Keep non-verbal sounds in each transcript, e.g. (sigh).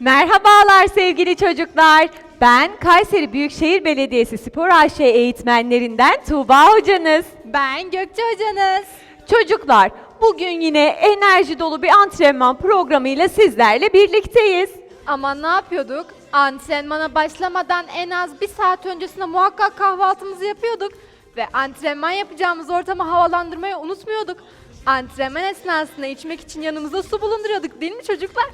Merhabalar sevgili çocuklar. Ben Kayseri Büyükşehir Belediyesi Spor AŞ eğitmenlerinden Tuğba hocanız. Ben Gökçe hocanız. Çocuklar, bugün yine enerji dolu bir antrenman programıyla sizlerle birlikteyiz. Ama ne yapıyorduk? Antrenmana başlamadan en az bir saat öncesinde muhakkak kahvaltımızı yapıyorduk. Ve antrenman yapacağımız ortamı havalandırmayı unutmuyorduk. Antrenman esnasında içmek için yanımızda su bulunduruyorduk değil mi çocuklar?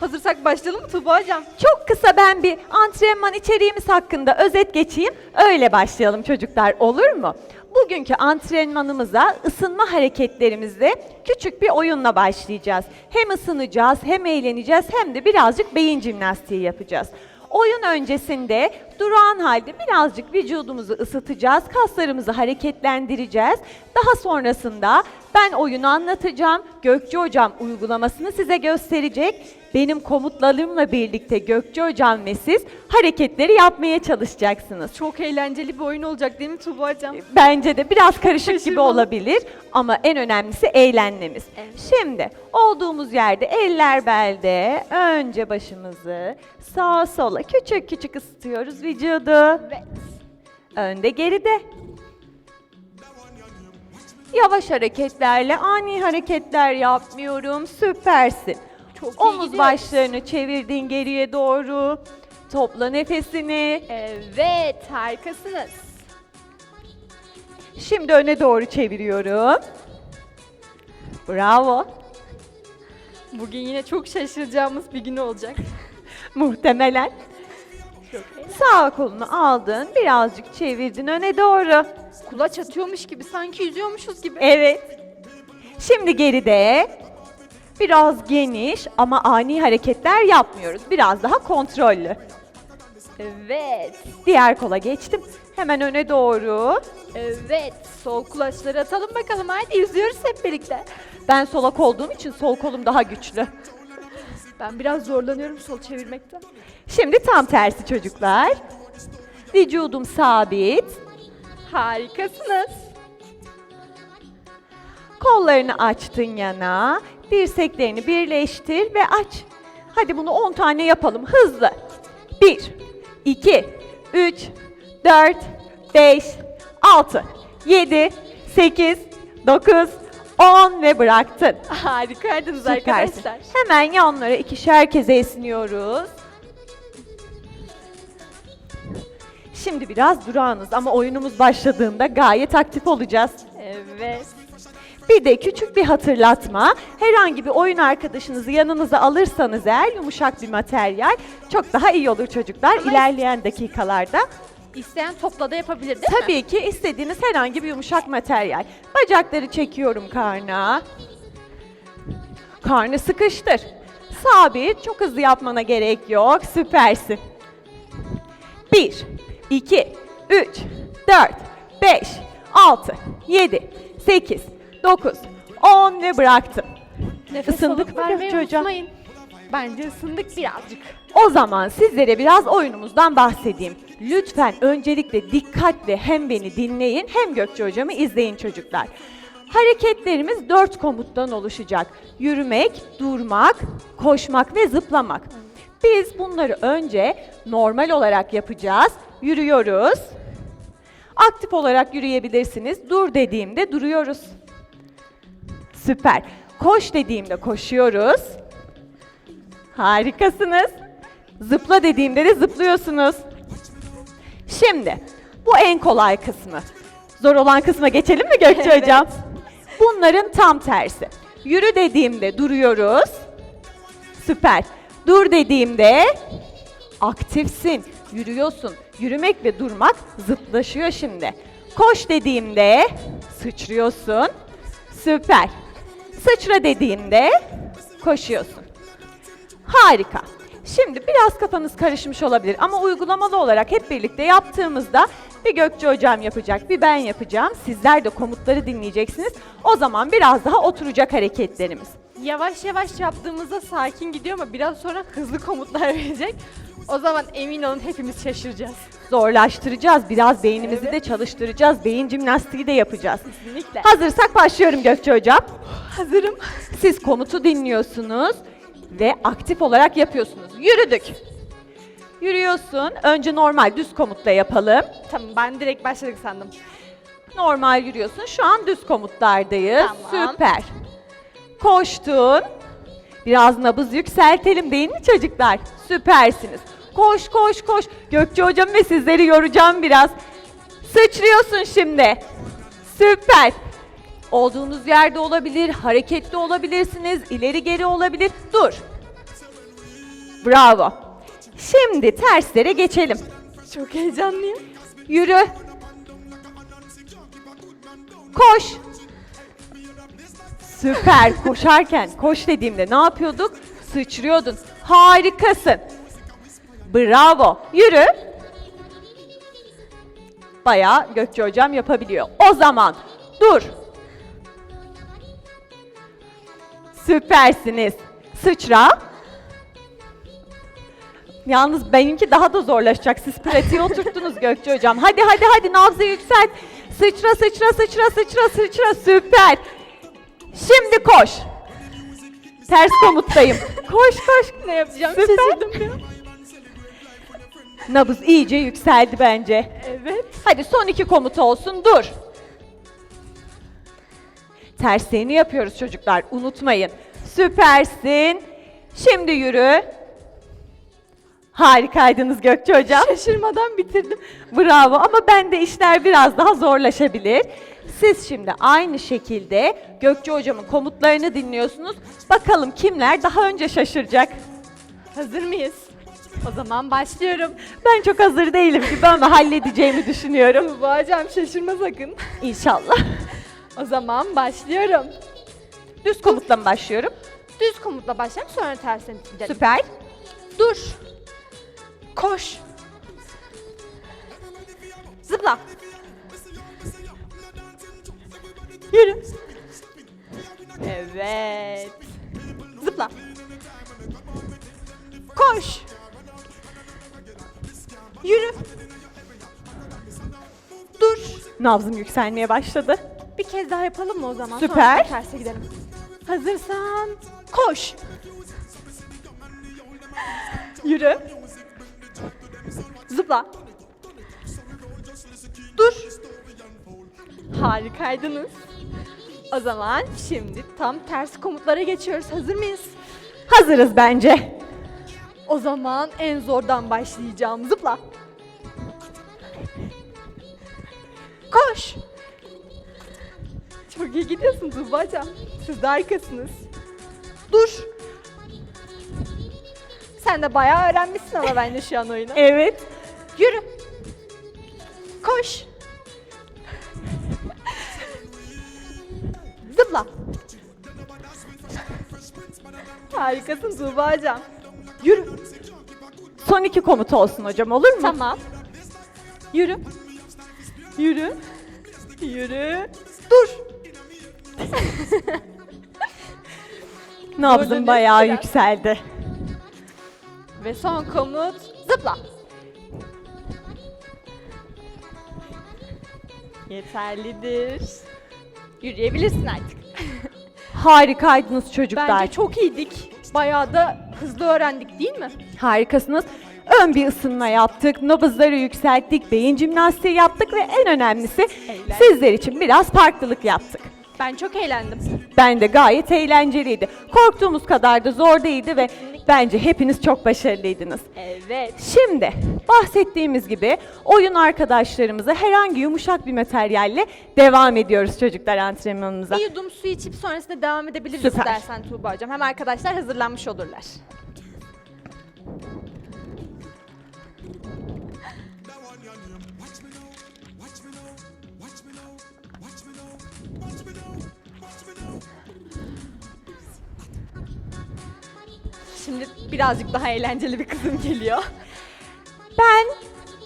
Hazırsak başlayalım mı Tuğba hocam? Çok kısa ben bir antrenman içeriğimiz hakkında özet geçeyim. Öyle başlayalım çocuklar olur mu? Bugünkü antrenmanımıza ısınma hareketlerimizle küçük bir oyunla başlayacağız. Hem ısınacağız, hem eğleneceğiz, hem de birazcık beyin jimnastiği yapacağız. Oyun öncesinde durağan halde birazcık vücudumuzu ısıtacağız, kaslarımızı hareketlendireceğiz. Daha sonrasında ben oyunu anlatacağım, Gökçe Hocam uygulamasını size gösterecek. Benim komutlarımla birlikte Gökçe Hocam ve siz hareketleri yapmaya çalışacaksınız. Çok eğlenceli bir oyun olacak değil mi Tuğba hocam? Bence de biraz karışık gibi Şaşırmadım. olabilir ama en önemlisi eğlenmemiz. Evet. Şimdi olduğumuz yerde eller belde önce başımızı sağa sola küçük küçük ısıtıyoruz vücudu. Evet. Önde geride. Yavaş hareketlerle ani hareketler yapmıyorum. Süpersin. Çok iyi Omuz gidiyoruz. başlarını çevirdin geriye doğru. Topla nefesini. Evet harikasınız. Şimdi öne doğru çeviriyorum. Bravo. Bugün yine çok şaşıracağımız bir gün olacak. (laughs) Muhtemelen. Sağ kolunu aldın, birazcık çevirdin öne doğru. Kulaç atıyormuş gibi sanki yüzüyormuşuz gibi. Evet. Şimdi geride. Biraz geniş ama ani hareketler yapmıyoruz. Biraz daha kontrollü. Evet. Diğer kola geçtim. Hemen öne doğru. Evet. Sol kulaçları atalım bakalım. Haydi yüzüyoruz hep birlikte. Ben solak olduğum için sol kolum daha güçlü. Ben biraz zorlanıyorum sol çevirmekte. Şimdi tam tersi çocuklar. Vücudum sabit. Harikasınız. Kollarını açtın yana. Dirseklerini birleştir ve aç. Hadi bunu 10 tane yapalım hızlı. 1, 2, 3, 4, 5, 6, 7, 8, 9, 10 ve bıraktın. (laughs) Harikaydınız Süpersin. arkadaşlar. Hemen yanlara ikişer kez esniyoruz. Şimdi biraz durağınız ama oyunumuz başladığında gayet aktif olacağız. Evet. Bir de küçük bir hatırlatma. Herhangi bir oyun arkadaşınızı yanınıza alırsanız eğer yumuşak bir materyal çok daha iyi olur çocuklar Ama- ilerleyen dakikalarda. İsteyen topla da yapabilir değil mi? Tabii ki istediğiniz herhangi bir yumuşak materyal. Bacakları çekiyorum karna. Karnı sıkıştır. Sabit, çok hızlı yapmana gerek yok. Süpersin. 1, 2, 3, 4, 5, 6, 7, 8, 9, 10 ve bıraktım. Nefes Isındık mı hocam? unutmayın. Bence ısındık birazcık. O zaman sizlere biraz oyunumuzdan bahsedeyim. Lütfen öncelikle dikkatle hem beni dinleyin hem Gökçe hocamı izleyin çocuklar. Hareketlerimiz dört komuttan oluşacak. Yürümek, durmak, koşmak ve zıplamak. Biz bunları önce normal olarak yapacağız. Yürüyoruz. Aktif olarak yürüyebilirsiniz. Dur dediğimde duruyoruz. Süper. Koş dediğimde koşuyoruz. Harikasınız. Zıpla dediğimde de zıplıyorsunuz. Şimdi bu en kolay kısmı. Zor olan kısma geçelim mi Gökçe Evet. hocam? Bunların tam tersi. Yürü dediğimde duruyoruz. Süper. Dur dediğimde aktifsin, yürüyorsun. Yürümek ve durmak zıtlaşıyor şimdi. Koş dediğimde sıçrıyorsun. Süper. Sıçra dediğimde koşuyorsun. Harika. Şimdi biraz kafanız karışmış olabilir ama uygulamalı olarak hep birlikte yaptığımızda bir Gökçe hocam yapacak, bir ben yapacağım. Sizler de komutları dinleyeceksiniz. O zaman biraz daha oturacak hareketlerimiz. Yavaş yavaş yaptığımızda sakin gidiyor ama biraz sonra hızlı komutlar (laughs) verecek. O zaman emin olun hepimiz şaşıracağız. Zorlaştıracağız, biraz beynimizi de çalıştıracağız, beyin jimnastiği de yapacağız. Kesinlikle. Hazırsak başlıyorum Gökçe hocam. Hazırım. Siz komutu dinliyorsunuz. Ve aktif olarak yapıyorsunuz. Yürüdük. Yürüyorsun. Önce normal düz komutla yapalım. Tamam ben direkt başladık sandım. Normal yürüyorsun. Şu an düz komutlardayız. Tamam. Süper. Koştun. Biraz nabız yükseltelim değil mi çocuklar? Süpersiniz. Koş koş koş. Gökçe hocam ve sizleri yoracağım biraz. Sıçrıyorsun şimdi. Süper. Olduğunuz yerde olabilir, hareketli olabilirsiniz, ileri geri olabilir. Dur. Bravo. Şimdi terslere geçelim. Çok heyecanlıyım. Yürü. Koş. Süper. Koşarken koş dediğimde ne yapıyorduk? Sıçrıyordun. Harikasın. Bravo. Yürü. Bayağı Gökçe hocam yapabiliyor. O zaman dur. Süpersiniz. Sıçra. Yalnız benimki daha da zorlaşacak. Siz pratiğe oturttunuz Gökçe hocam. Hadi hadi hadi nabzı yükselt. Sıçra sıçra sıçra sıçra sıçra süper. Şimdi koş. Ters komuttayım. Koş koş. Ne yapacağım Süper. şaşırdım ya. Nabız iyice yükseldi bence. Evet. Hadi son iki komut olsun dur. Terslerini yapıyoruz çocuklar unutmayın. Süpersin. Şimdi yürü. Harikaydınız Gökçe hocam. Şaşırmadan bitirdim. Bravo ama bende işler biraz daha zorlaşabilir. Siz şimdi aynı şekilde Gökçe hocamın komutlarını dinliyorsunuz. Bakalım kimler daha önce şaşıracak. Hazır mıyız? O zaman başlıyorum. Ben çok hazır değilim gibi ama halledeceğimi düşünüyorum. Tuğba hocam şaşırma sakın. İnşallah. O zaman başlıyorum. Düz komutla mı başlıyorum? Düz komutla başlayalım sonra tersine gidelim. Süper. Dur. Koş. Zıpla. Yürü. Evet. Zıpla. Koş. Yürü. Dur. Nabzım yükselmeye başladı. Kez daha yapalım mı o zaman? Süper. Sonra terse gidelim. Hazırsan koş. Yürü. Zıpla. Dur. Harikaydınız. O zaman şimdi tam tersi komutlara geçiyoruz. Hazır mıyız? Hazırız bence. O zaman en zordan başlayacağım. Zıpla. Koş. Çok iyi gidiyorsun Tuğba'cığım. Siz de harikasınız. Dur. Sen de bayağı öğrenmişsin ama bence şu an oyunu. Evet. Yürü. Koş. Zıpla. Harikasın Tuğba'cığım. Yürü. Son iki komut olsun hocam olur mu? Tamam. Yürü. Yürü. Yürü. Dur. (laughs) Nabzım bayağı biraz. yükseldi. Ve son komut zıpla. Yeterlidir. Yürüyebilirsin artık. (laughs) Harikaydınız çocuklar. Bence çok iyiydik. Bayağı da hızlı öğrendik değil mi? Harikasınız. Ön bir ısınma yaptık, nabızları yükselttik, beyin jimnastiği yaptık ve en önemlisi Eğlendik. sizler için biraz farklılık yaptık. Ben çok eğlendim. Ben de gayet eğlenceliydi. Korktuğumuz kadar da zor değildi ve bence hepiniz çok başarılıydınız. Evet. Şimdi bahsettiğimiz gibi oyun arkadaşlarımıza herhangi yumuşak bir materyalle devam ediyoruz çocuklar antrenmanımıza. Bir yudum su içip sonrasında devam edebiliriz Süper. istersen Tuğba hocam. Hem arkadaşlar hazırlanmış olurlar. Şimdi birazcık daha eğlenceli bir kısım geliyor. Ben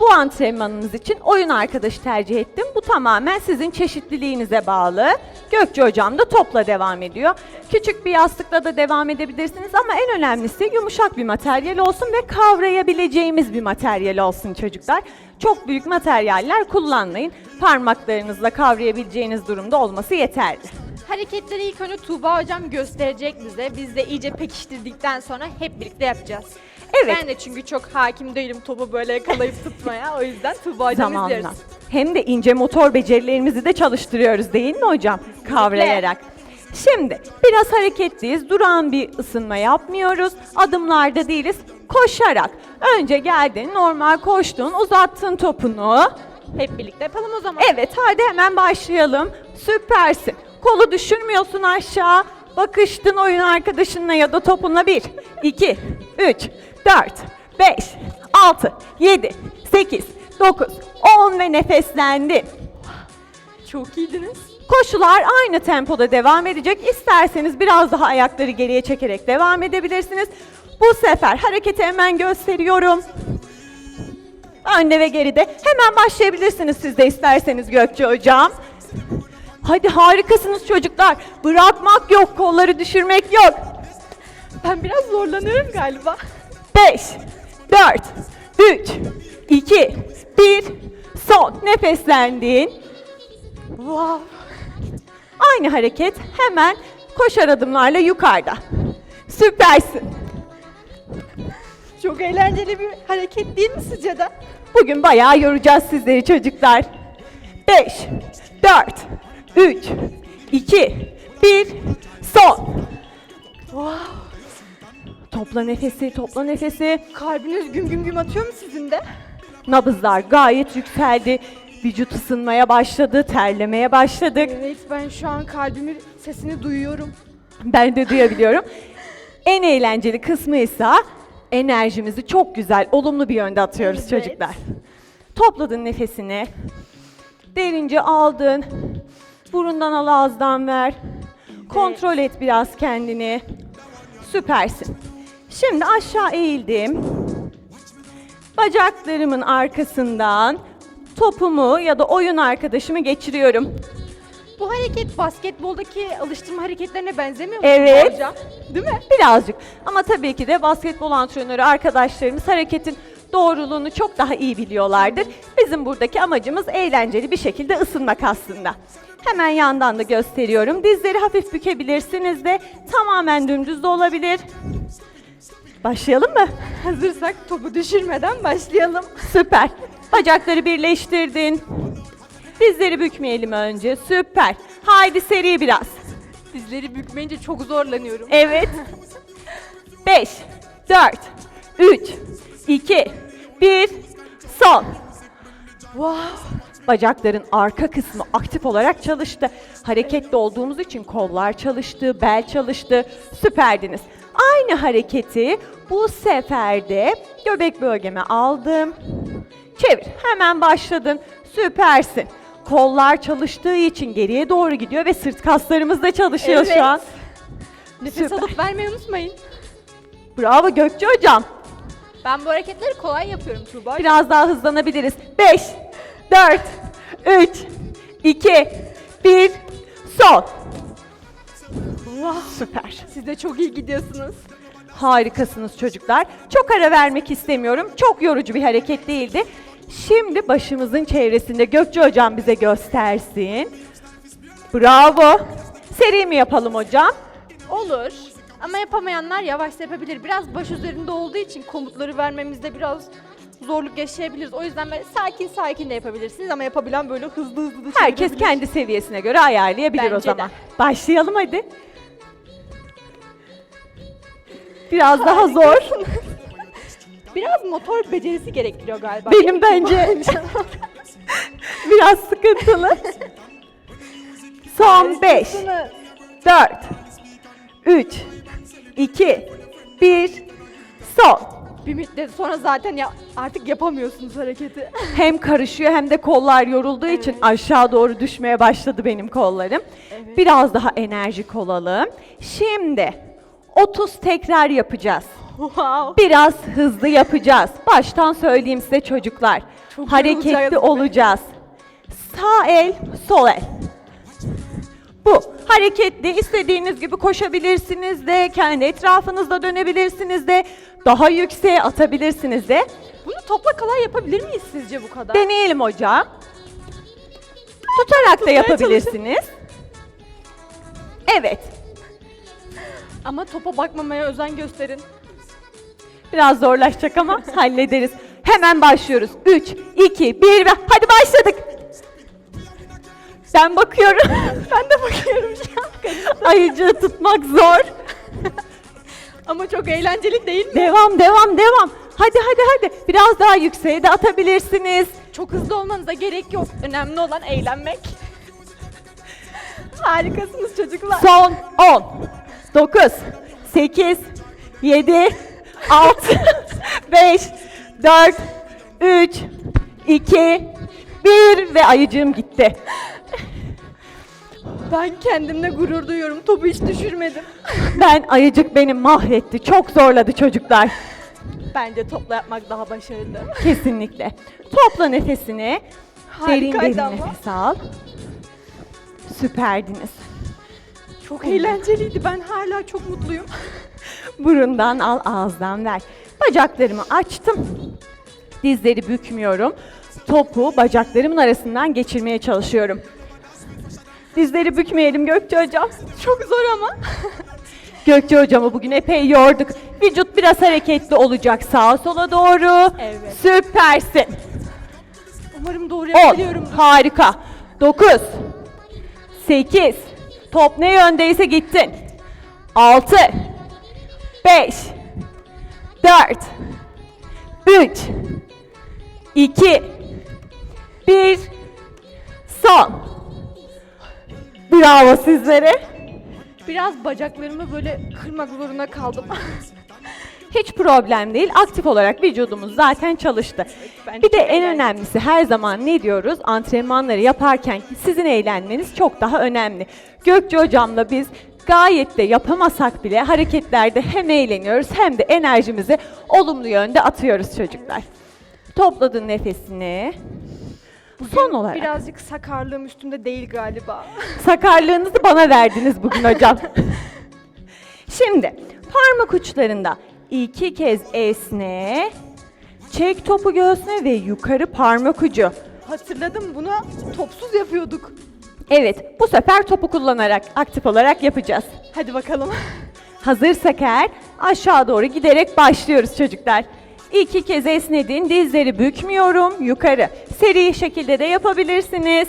bu antrenmanınız için oyun arkadaşı tercih ettim. Bu tamamen sizin çeşitliliğinize bağlı. Gökçe hocam da topla devam ediyor. Küçük bir yastıkla da devam edebilirsiniz ama en önemlisi yumuşak bir materyal olsun ve kavrayabileceğimiz bir materyal olsun çocuklar. Çok büyük materyaller kullanmayın. Parmaklarınızla kavrayabileceğiniz durumda olması yeterli. Hareketleri ilk önce Tuğba hocam gösterecek bize. Biz de iyice pekiştirdikten sonra hep birlikte yapacağız. Evet. Ben de çünkü çok hakim değilim topu böyle yakalayıp tutmaya. O yüzden Tuğba hocam Zamanla. izliyoruz. Hem de ince motor becerilerimizi de çalıştırıyoruz değil mi hocam? Kavrayarak. Şimdi biraz hareketliyiz. Duran bir ısınma yapmıyoruz. Adımlarda değiliz. Koşarak. Önce geldin, normal koştun, uzattın topunu. Hep birlikte yapalım o zaman. Evet hadi hemen başlayalım. Süpersin. Kolu düşürmüyorsun aşağı. Bakıştın oyun arkadaşınla ya da topunla 1, 2, 3, 4, 5, 6, 7, 8, 9, 10 ve nefeslendin. Çok iyiydiniz. Koşular aynı tempoda devam edecek. İsterseniz biraz daha ayakları geriye çekerek devam edebilirsiniz. Bu sefer hareketi hemen gösteriyorum. Önde ve geride. Hemen başlayabilirsiniz siz de isterseniz Gökçe hocam. Hadi harikasınız çocuklar. Bırakmak yok, kolları düşürmek yok. Ben biraz zorlanıyorum galiba. 5, 4, 3, 2, 1, son. Nefeslendin. Wow. Aynı hareket hemen koşar adımlarla yukarıda. Süpersin. Çok eğlenceli bir hareket değil mi sizce de? Bugün bayağı yoracağız sizleri çocuklar. 5, 4, 3, 2, 1, son. Topla nefesi, topla nefesi. Kalbiniz güm güm güm atıyor mu sizin de? Nabızlar gayet yükseldi. Vücut ısınmaya başladı, terlemeye başladık. Evet ben şu an kalbimin sesini duyuyorum. Ben de duyabiliyorum. En eğlenceli kısmı ise enerjimizi çok güzel, olumlu bir yönde atıyoruz Evet. çocuklar. Topladın nefesini. Derince aldın. Burundan al ağızdan ver. Kontrol et biraz kendini. Süpersin. Şimdi aşağı eğildim. Bacaklarımın arkasından topumu ya da oyun arkadaşımı geçiriyorum. Bu hareket basketboldaki alıştırma hareketlerine benzemiyor mu Evet. Hocam? Değil mi? Birazcık. Ama tabii ki de basketbol antrenörü arkadaşlarımız hareketin doğruluğunu çok daha iyi biliyorlardır. Bizim buradaki amacımız eğlenceli bir şekilde ısınmak aslında. Hemen yandan da gösteriyorum. Dizleri hafif bükebilirsiniz de tamamen dümdüz de olabilir. Başlayalım mı? Hazırsak topu düşürmeden başlayalım. Süper. Bacakları birleştirdin. Dizleri bükmeyelim önce. Süper. Haydi seri biraz. Dizleri bükmeyince çok zorlanıyorum. Evet. 5, 4, 3, 2, 1, son. Wow. Bacakların arka kısmı aktif olarak çalıştı. Hareketli olduğumuz için kollar çalıştı, bel çalıştı. Süperdiniz. Aynı hareketi bu sefer de göbek bölgeme aldım. Çevir. Hemen başladın. Süpersin. Kollar çalıştığı için geriye doğru gidiyor ve sırt kaslarımız da çalışıyor Evet. şu an. Nefes Süper. alıp vermeyi unutmayın. Bravo Gökçe hocam. Ben bu hareketleri kolay yapıyorum Tuğba. Biraz daha hızlanabiliriz. 5, 4, 3, 2, 1, son. Süper. Siz de çok iyi gidiyorsunuz. Harikasınız çocuklar. Çok ara vermek istemiyorum. Çok yorucu bir hareket değildi. Şimdi başımızın çevresinde Gökçe hocam bize göstersin. Bravo. Seri mi yapalım hocam? Olur. Ama yapamayanlar yavaşça yapabilir. Biraz baş üzerinde olduğu için komutları vermemizde biraz zorluk yaşayabiliriz. O yüzden böyle sakin sakin de yapabilirsiniz ama yapabilen böyle hızlı hızlı da Herkes çevirebilir. kendi seviyesine göre ayarlayabilir o Bence de. zaman. Başlayalım hadi. Biraz daha zor. (laughs) Biraz motor becerisi gerektiriyor galiba. Benim bence (laughs) biraz sıkıntılı. Son 5, 4, 3, 2, 1, son. Bir müddet sonra zaten ya artık yapamıyorsunuz hareketi. (laughs) Hem karışıyor hem de kollar yorulduğu için Evet. aşağı doğru düşmeye başladı benim kollarım. Evet. Biraz daha enerjik olalım. Şimdi 30 tekrar yapacağız. wow. Biraz hızlı yapacağız. Baştan söyleyeyim size çocuklar. Çok Hareketli yorulacağız olacağız. Sağ el, sol el. Bu hareketli istediğiniz gibi koşabilirsiniz de, kendi etrafınızda dönebilirsiniz de, daha yükseğe atabilirsiniz de. Bunu topla kolay yapabilir miyiz sizce bu kadar? Deneyelim hocam. Tutarak da yapabilirsiniz. Evet. Ama topa bakmamaya özen gösterin. Biraz zorlaşacak ama (laughs) hallederiz. Hemen başlıyoruz. 3, 2, 1 ve hadi başladık. Ben bakıyorum. (laughs) ben de bakıyorum şu an. (laughs) Ayıcığı tutmak zor. (laughs) Ama çok eğlenceli değil mi? Devam, devam, devam. Hadi, hadi, hadi. Biraz daha yükseğe de atabilirsiniz. Çok hızlı olmanıza gerek yok. Önemli olan eğlenmek. Harikasınız çocuklar. Son 10, 9, 8, 7, 6, 5, 4, 3, 2, 1 ve ayıcığım gitti. Ben kendimle gurur duyuyorum. Topu hiç düşürmedim. (laughs) Ben ayıcık beni mahvetti. Çok zorladı çocuklar. Bence topla yapmak daha başarılı. Kesinlikle. Topla nefesini. Derin Harikaydı derin ama. nefes al. Süperdiniz. Çok eğlenceliydi. Ben hala çok mutluyum. (laughs) Burundan al, ağızdan ver. Bacaklarımı açtım. Dizleri bükmüyorum. Topu bacaklarımın arasından geçirmeye çalışıyorum. Dizleri bükmeyelim Gökçe Hocam. (laughs) Çok zor ama. (laughs) Gökçe Hocam'ı bugün epey yorduk. Vücut biraz hareketli olacak sağa sola doğru. Evet. Süpersin. Umarım doğru 10. yapabiliyorumdur. Harika. 9. 8. Top ne yöndeyse gittin. 6. 5. 4. 3. 2. 1. Son. Bravo sizlere. Biraz bacaklarımı böyle kırmak zorunda kaldım. (laughs) Hiç problem değil. Aktif olarak vücudumuz zaten çalıştı. bence Bir de en önemlisi her zaman ne diyoruz? Antrenmanları yaparken sizin eğlenmeniz çok daha önemli. Gökçe hocamla biz gayet de yapamasak bile hareketlerde hem eğleniyoruz hem de enerjimizi olumlu yönde atıyoruz çocuklar. Topladın nefesini. Son olarak Birazcık sakarlığım üstümde değil galiba. (laughs) sakarlığınızı bana verdiniz bugün hocam. (laughs) Şimdi parmak uçlarında iki kez esne, çek topu göğsüne ve yukarı parmak ucu. Hatırladım bunu topsuz yapıyorduk. Evet, bu sefer topu kullanarak aktif olarak yapacağız. Hadi bakalım. Hazırsak eğer aşağı doğru giderek başlıyoruz çocuklar. İki kez esnedin, dizleri bükmüyorum, yukarı. Seri şekilde de yapabilirsiniz.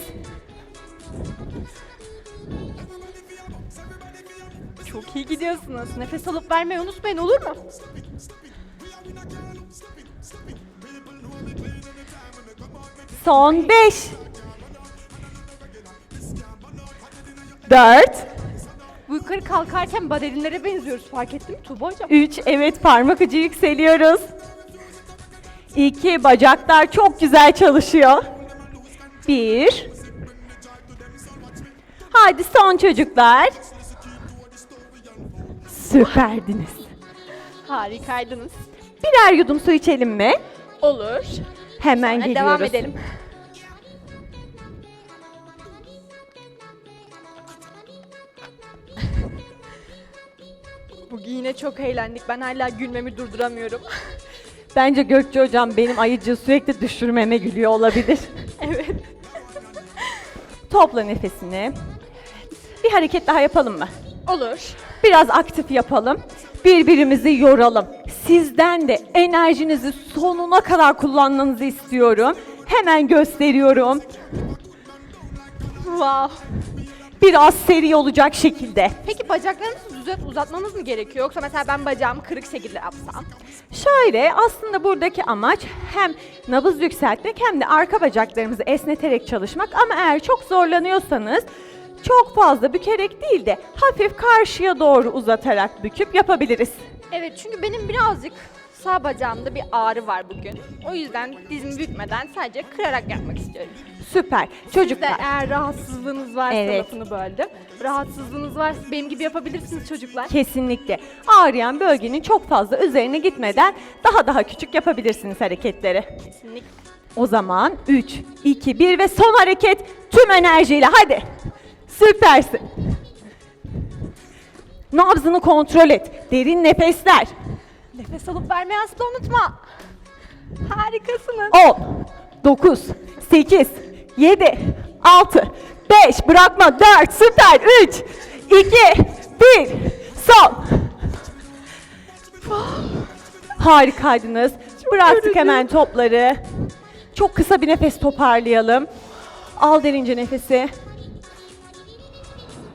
Çok iyi gidiyorsunuz. Nefes alıp vermeyi unutmayın olur mu? Son 5 4 Bu yukarı kalkarken balerinlere benziyoruz fark ettin mi Tuğba hocam? 3 evet parmak ucu yükseliyoruz. 2 bacaklar çok güzel çalışıyor. 1 Hadi son çocuklar. Süperdiniz. Harikaydınız. Birer yudum su içelim mi? Olur. Hemen Sonra geliyoruz. devam edelim. Bugün yine çok eğlendik. Ben hala gülmemi durduramıyorum. (laughs) Bence Gökçe hocam benim ayıcığı sürekli düşürmeme gülüyor olabilir. (laughs) evet. (laughs) Topla nefesini. Bir hareket daha yapalım mı? Olur. Biraz aktif yapalım. Birbirimizi yoralım. Sizden de enerjinizi sonuna kadar kullanmanızı istiyorum. Hemen gösteriyorum. Wow. Biraz seri olacak şekilde. Peki bacaklarınızı düzelt uzatmamız mı gerekiyor? Yoksa mesela ben bacağımı kırık şekilde yapsam? Şöyle aslında buradaki amaç hem nabız yükseltmek hem de arka bacaklarımızı esneterek çalışmak ama eğer çok zorlanıyorsanız çok fazla bükerek değil de hafif karşıya doğru uzatarak büküp yapabiliriz. Evet çünkü benim birazcık sağ bacağımda bir ağrı var bugün. O yüzden dizimi bükmeden sadece kırarak yapmak istiyorum. Süper. Siz de Çocuklar eğer rahatsızlığınız varsa Evet. lafını böldüm. Rahatsızlığınız varsa benim gibi yapabilirsiniz çocuklar. kesinlikle ağrıyan bölgenin çok fazla üzerine gitmeden daha daha küçük yapabilirsiniz hareketleri. Kesinlikle. O zaman 3, 2, 1 ve son hareket tüm enerjiyle hadi. Süpersin. Nabzını kontrol et. Derin nefesler. Nefes alıp vermeyi asla unutma. Harikasınız. 10, 9, 8, 7, 6, 5, bırakma 4, süper 3, iki, bir. Son. Harikaydınız. Bıraktık hemen topları. Çok kısa bir nefes toparlayalım. Al derince nefesi.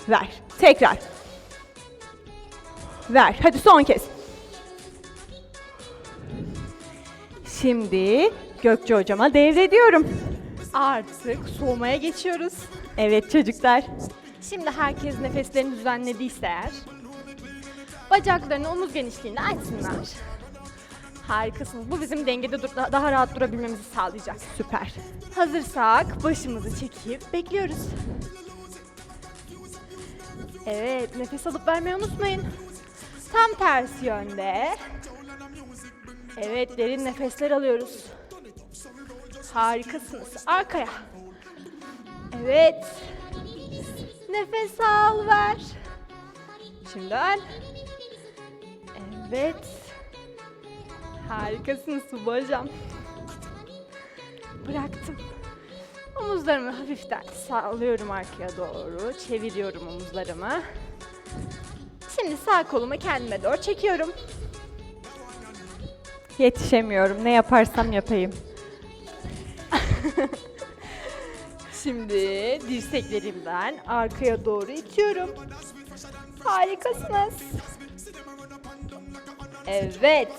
Ver. Tekrar. Ver. Hadi son kez. Şimdi Gökçe hocama devrediyorum. Artık soğumaya geçiyoruz. Evet çocuklar. Şimdi herkes nefeslerini düzenlediyse eğer, bacaklarını omuz genişliğinde açsınlar. Harikasınız. Bu bizim dengede dur- da- daha rahat durabilmemizi sağlayacak. Süper. Hazırsak başımızı çekip bekliyoruz. Evet, nefes alıp vermeyi unutmayın. Tam tersi yönde. Evet, derin nefesler alıyoruz. Harikasınız. Arkaya. Evet. Nefes al, ver. Şimdi ön. Evet. Harikasınız hocam. Bıraktım. Omuzlarımı hafiften sallıyorum arkaya doğru. Çeviriyorum omuzlarımı. Şimdi sağ kolumu kendime doğru çekiyorum. Yetişemiyorum. Ne yaparsam yapayım. Şimdi dirseklerimden arkaya doğru itiyorum. Harikasınız. Evet.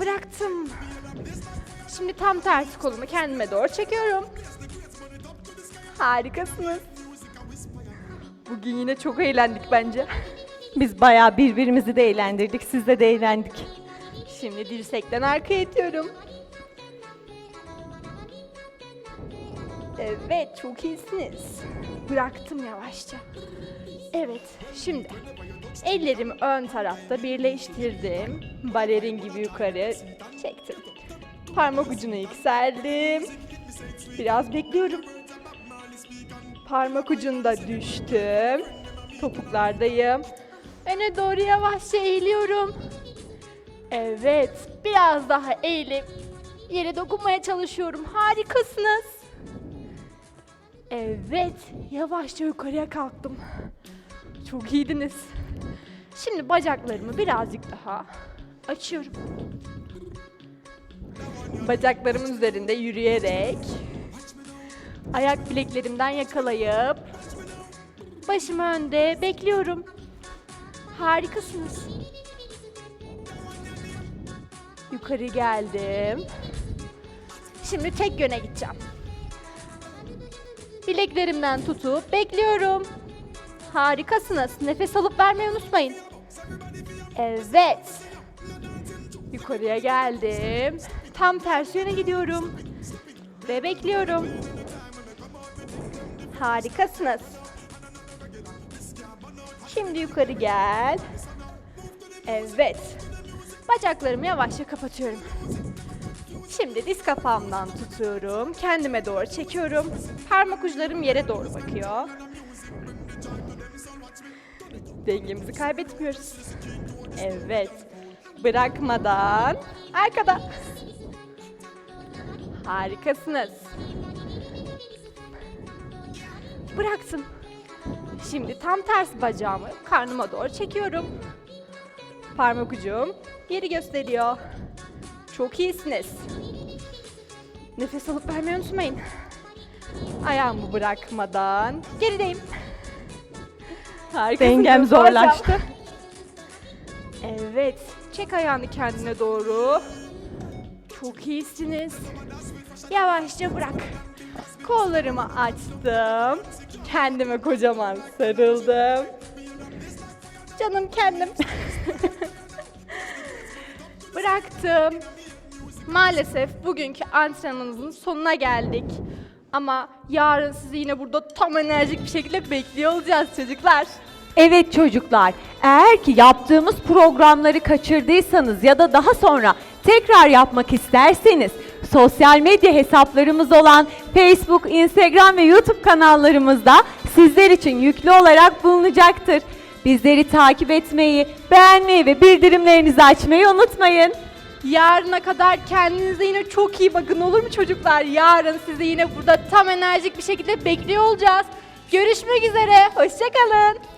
Bıraktım. Şimdi tam tersi kolumu kendime doğru çekiyorum. Harikasınız. Bugün yine çok eğlendik bence. Biz bayağı birbirimizi de eğlendirdik. Siz de de eğlendik. Şimdi dirsekten arkaya itiyorum. Evet, çok iyisiniz. Bıraktım yavaşça. Evet, şimdi ellerimi ön tarafta birleştirdim. Balerin gibi yukarı çektim. Parmak ucuna yükseldim. Biraz bekliyorum. Parmak ucunda düştüm. Topuklardayım. Öne doğru yavaşça eğiliyorum. Evet, biraz daha eğilip yere dokunmaya çalışıyorum. Harikasınız. Evet, yavaşça yukarıya kalktım. Çok iyiydiniz. Şimdi bacaklarımı birazcık daha açıyorum. Bacaklarımın üzerinde yürüyerek ayak bileklerimden yakalayıp başımı önde bekliyorum. Harikasınız. Yukarı geldim. Şimdi tek yöne gideceğim. Bileklerimden tutup bekliyorum. Harikasınız. Nefes alıp vermeyi unutmayın. Evet. Yukarıya geldim. Tam tersi yöne gidiyorum. Ve bekliyorum. Harikasınız. Şimdi yukarı gel. Evet. Bacaklarımı yavaşça kapatıyorum. Şimdi diz kapağımdan tutuyorum. Kendime doğru çekiyorum. Parmak uçlarım yere doğru bakıyor. Dengemizi kaybetmiyoruz. Evet. Bırakmadan arkada. Harikasınız. Bıraktım. Şimdi tam ters bacağımı karnıma doğru çekiyorum. Parmak ucum geri gösteriyor. Çok iyisiniz. Nefes alıp vermeyi unutmayın. Ayağımı bırakmadan gerideyim. Harikasınız. Dengem zorlaştı. Evet. Çek ayağını kendine doğru. Çok iyisiniz. Yavaşça bırak. Kollarımı açtım. Kendime kocaman sarıldım. Canım kendim. (laughs) Bıraktım. Maalesef bugünkü antrenmanımızın sonuna geldik. Ama yarın sizi yine burada tam enerjik bir şekilde bekliyor olacağız çocuklar. Evet çocuklar, eğer ki yaptığımız programları kaçırdıysanız ya da daha sonra tekrar yapmak isterseniz sosyal medya hesaplarımız olan Facebook, Instagram ve YouTube kanallarımızda sizler için yüklü olarak bulunacaktır. Bizleri takip etmeyi, beğenmeyi ve bildirimlerinizi açmayı unutmayın. Yarına kadar kendinize yine çok iyi bakın olur mu çocuklar? Yarın sizi yine burada tam enerjik bir şekilde bekliyor olacağız. Görüşmek üzere. Hoşçakalın.